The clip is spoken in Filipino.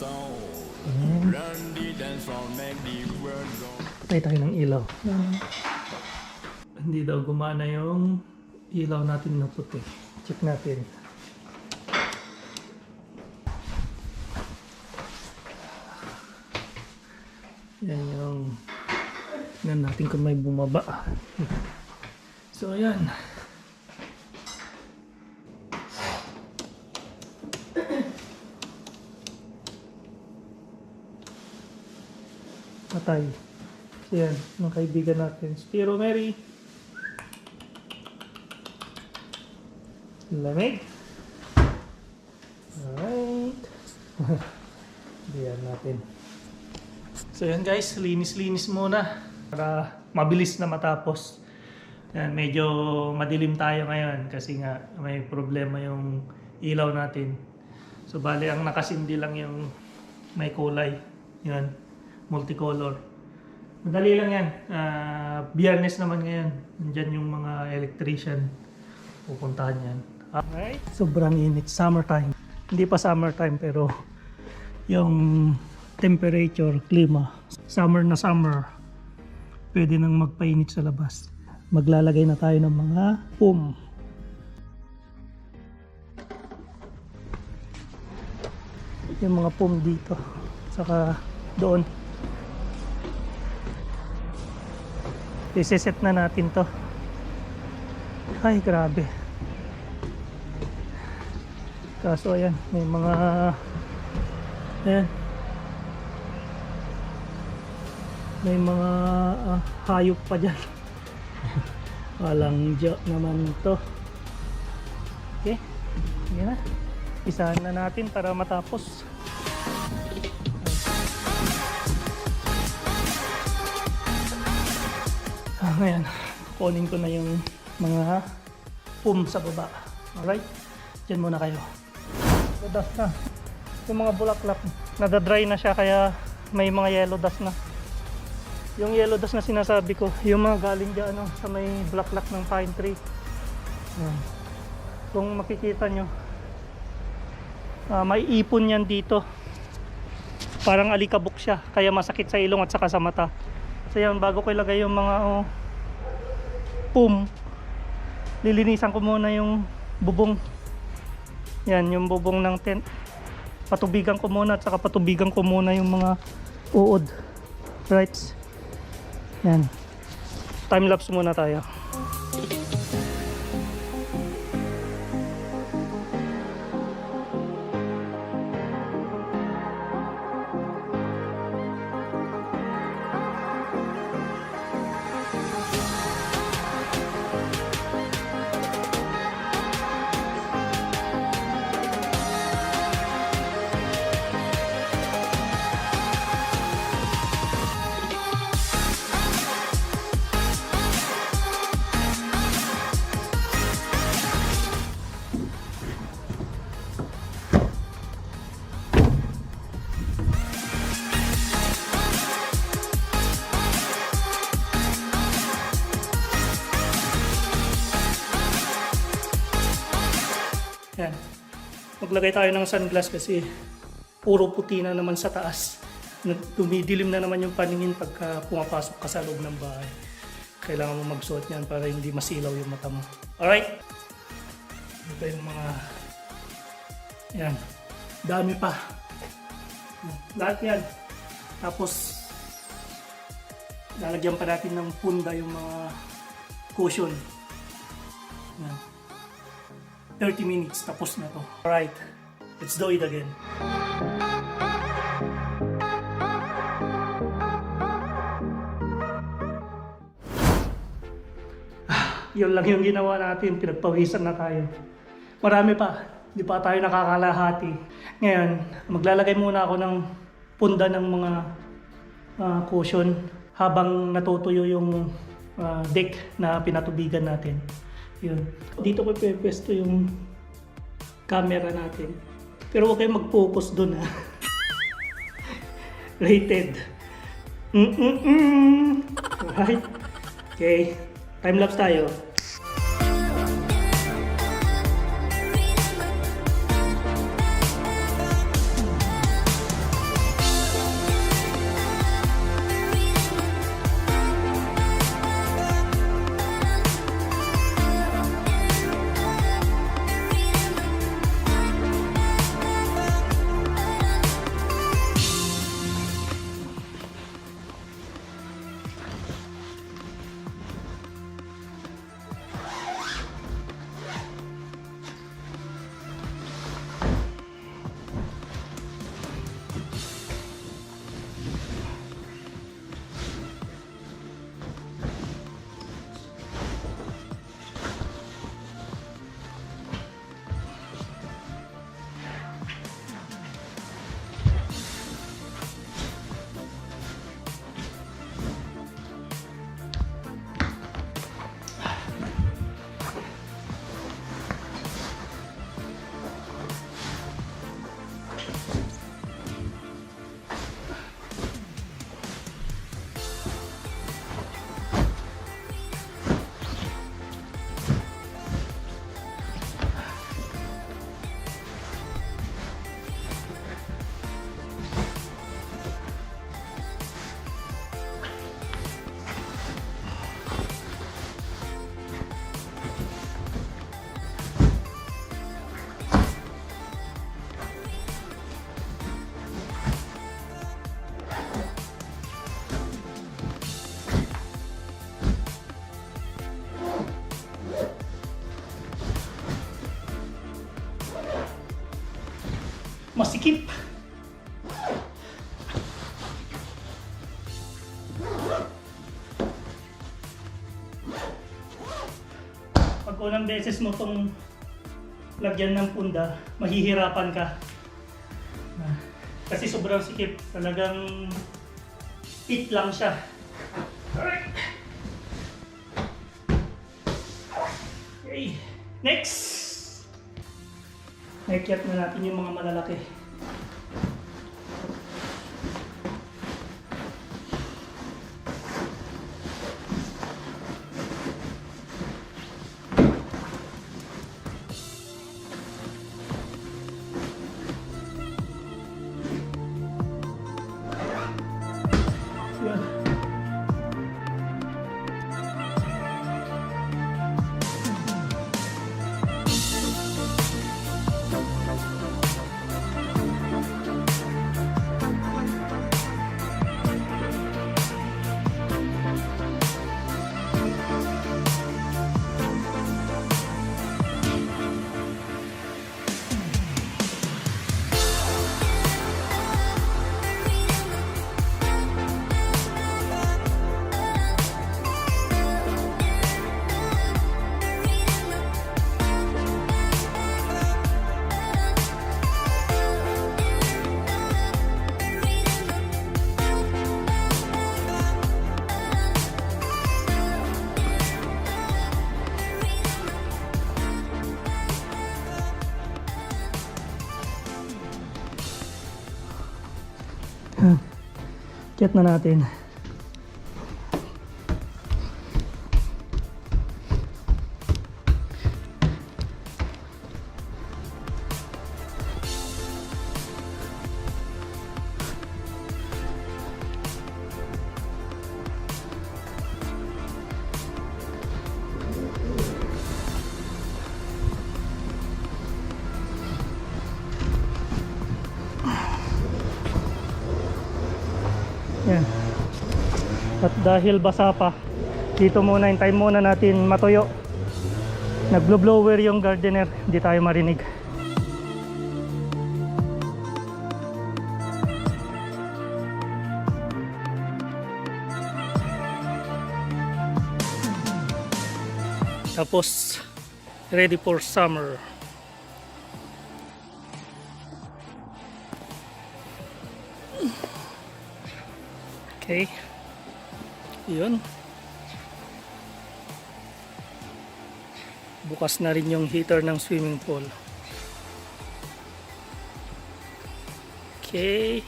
Ayan. Patay tayo ng ilaw. Hindi daw gumana yung ilaw natin na puti. Check natin. Yan yung yan natin kung may bumaba. So ayan. Patay. So yan, ng kaibigan natin. Spiro Mary. Lamig. Alright. Diyan natin. So yan guys, linis-linis muna para mabilis na matapos. Yan, medyo madilim tayo ngayon kasi nga may problema yung ilaw natin. So bali ang nakasindi lang yung may kulay. Yan, multicolor. Madali lang yan. Ah, biyernes naman ngayon. Nandyan yung mga electrician. Pupuntahan yan. Alright. Sobrang init. Summertime. Hindi pa summertime pero yung temperature, klima. Summer na summer. Pwede nang magpainit sa labas. Maglalagay na tayo ng mga pum. Yung mga pum dito. Saka doon. Isiset na natin to. Ay, grabe. Kaso ayan, may mga ayan. May mga ah, hayop pa dyan. Walang joke naman to. Okay, sige na. Isahan na natin para matapos. Ngayon, kunin ko na yung mga pum sa baba. Alright? Diyan muna kayo. Yellow dust na. Yung mga bulaklak, nadadry na siya kaya may mga yellow dust na. Yung yellow dust na sinasabi ko, yung mga galing dyan ano, sa may bulaklak ng pine tree. Yan. Kung makikita nyo, ah, may ipon yan dito. Parang alikabok siya, kaya masakit sa ilong at saka sa mata. So yan, bago ko ilagay yung mga oh, pum, lilinisan ko muna yung bubong. Yan, yung bubong ng tent. Patubigan ko muna at saka patubigan ko muna yung mga uod. Right? Yan. Time lapse muna tayo. Yan. Maglagay tayo ng sunglass kasi puro puti na naman sa taas. Dumidilim na naman yung paningin pagka pumapasok ka sa loob ng bahay. Kailangan mo magsuot yan para hindi masilaw yung mata mo. Alright? Ito yung mga... Yan. Dami pa. Lahat yan. Tapos, lalagyan pa natin ng punda yung mga cushion. Yan. 30 minutes, tapos na to. Alright, let's do it again. Yun lang yung ginawa natin, pinagpawisan na tayo. Marami pa, di pa tayo nakakalahati. Ngayon, maglalagay muna ako ng punda ng mga ah, cushion habang natutuyo yung ah, deck na pinatubigan natin. Yun. Dito ko pwesto yung camera natin. Pero huwag kayong mag-focus dun ha. Rated. Mm-mm-mm. Right? Okay. Time lapse masikip. Pag unang beses mo itong lagyan ng punda, mahihirapan ka. Kasi sobrang sikip. Talagang pit lang siya. Okay. Next! Nakikyat na natin yung mga malalaki. Check na natin. At dahil basa pa, dito muna, hintayin muna natin matuyo. Naglo-blower yung gardener, hindi tayo marinig. Tapos, ready for summer. Okay. Yun. Bukas na rin yung heater ng swimming pool. Okay.